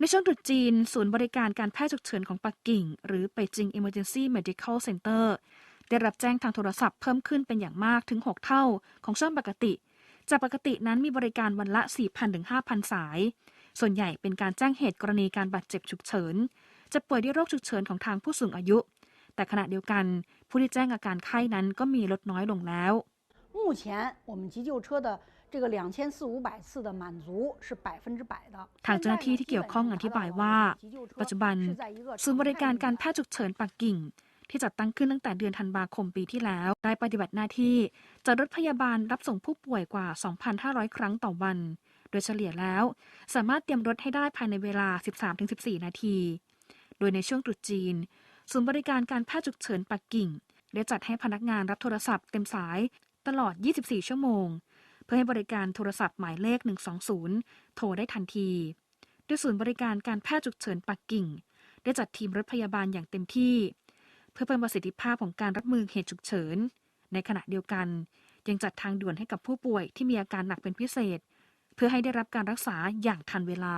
ในช่วงตรุษจีน ศูนย์บริการการแพทย์ฉุกเฉินของปักกิ่ง หรือไปจิง Emergency Medical Center ได้รับแจ้งทางโทรศัพท์เพิ่มขึ้นเป็นอย่างมากถึง 6 เท่าของช่วงปกติ จากปกตินั้นมีบริการวันละ 4,000ถึง5,000 สาย ส่วนใหญ่เป็นการแจ้งเหตุกรณีการบาดเจ็บฉุกเฉิน จะป่วยด้วยโรคฉุกเฉินของทางผู้สูงอายุ แต่ขณะเดียวกัน ผู้ที่แจ้งอาการไข้นั้นก็มีลดน้อยลงแล้ว 目前我们急救车的这个两千四五百次的满足是百分之百的。 ทางเจ้าหน้าที่ที่เกี่ยวข้องอธิบายว่า ปัจจุบัน ศูนย์บริการการแพทย์ฉุกเฉินปักกิ่ง ที่จัดตั้งขึ้นตั้งแต่เดือนธันวาคมปีที่แล้ว ได้ปฏิบัติหน้าที่จัดรถพยาบาลรับส่งผู้ป่วยกว่า 2,500 ครั้งต่อวัน โดยเฉลี่ยแล้ว สามารถเตรียมรถให้ได้ภายในเวลา 13-14 นาที โดยในช่วงตรุษจีน ศูนย์บริการการแพทย์ฉุกเฉินปักกิ่ง ได้จัดให้พนักงานรับโทรศัพท์เต็มสาย ตลอด 24 ชั่วโมง เพื่อให้บริการโทรศัพท์หมายเลข 120 โทรได้ทันที โดยศูนย์บริการการแพทย์ฉุกเฉินปักกิ่ง ได้จัดทีมรถพยาบาลอย่างเต็มที่ เพื่อเพิ่มประสิทธิภาพของการรับมือเหตุฉุกเฉิน ในขณะเดียวกัน ยังจัดทางด่วนให้กับผู้ป่วยที่มีอาการหนักเป็นพิเศษ เพื่อให้ได้รับการรักษาอย่างทันเวลา